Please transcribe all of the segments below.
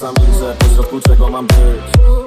wytłumaczyć temu sami, że czego mam być.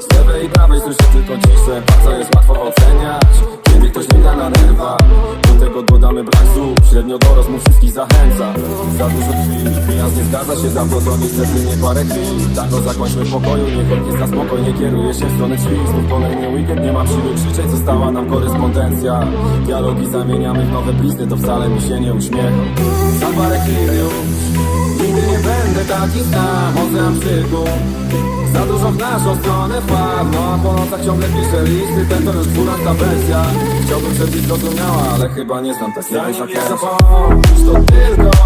Z lewej i prawej słyszę tylko ciszę Bardzo jest łatwo oceniać. Kiedy ktoś nie gra na nerwach Do tego dodamy brak słów. Średnio do rozmów wszystkich zachęca. Za dużo krwi Wyjazd nie zgadza się za to, to niestety nie parę chwil. Tak to zakończmy w pokoju Niech orkiestra spokojnie kieruje się w stronę drzwi Znów kolejny weekend, nie mam siły krzyczeć Została nam korespondencja. Dialogi zamieniamy w nowe blizny To wcale mi się nie uśmiecha. Za parę chwil już Nigdy nie będę taki sam, ocean przyku Za dużo w naszą stronę fal No a po nocach ciągle piszę listy. Ten to już dwunasta wersja. Chciałbym, żebyś zrozumiała Ale chyba nie znam takiego Zanim nie zapomnisz, To tylko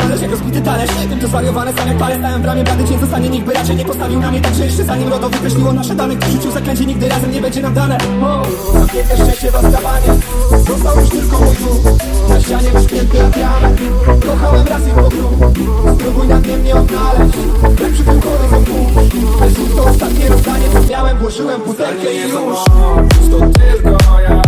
odnaleźć jak rozbity talerz Tym, że zwariowane sam jak palec Stałem w ramię, blady zostanie Nikt by raczej nie postawił na mnie Tak, że jeszcze zanim RODO wykreśliło nasze dane Kto rzucił zaklęcie, nigdy razem nie będzie nam dane. Zamknięte szczęście was kawanie Został już tylko mój duch Na ścianie wyśpięty atrament Kochałem raz i powrót Spróbuj nad mnie mnie odnaleźć. Lepszy był horyzont burz Ale znów to ostatnie rozdanie Co miałem, włożyłem butelkę i już. To tylko ja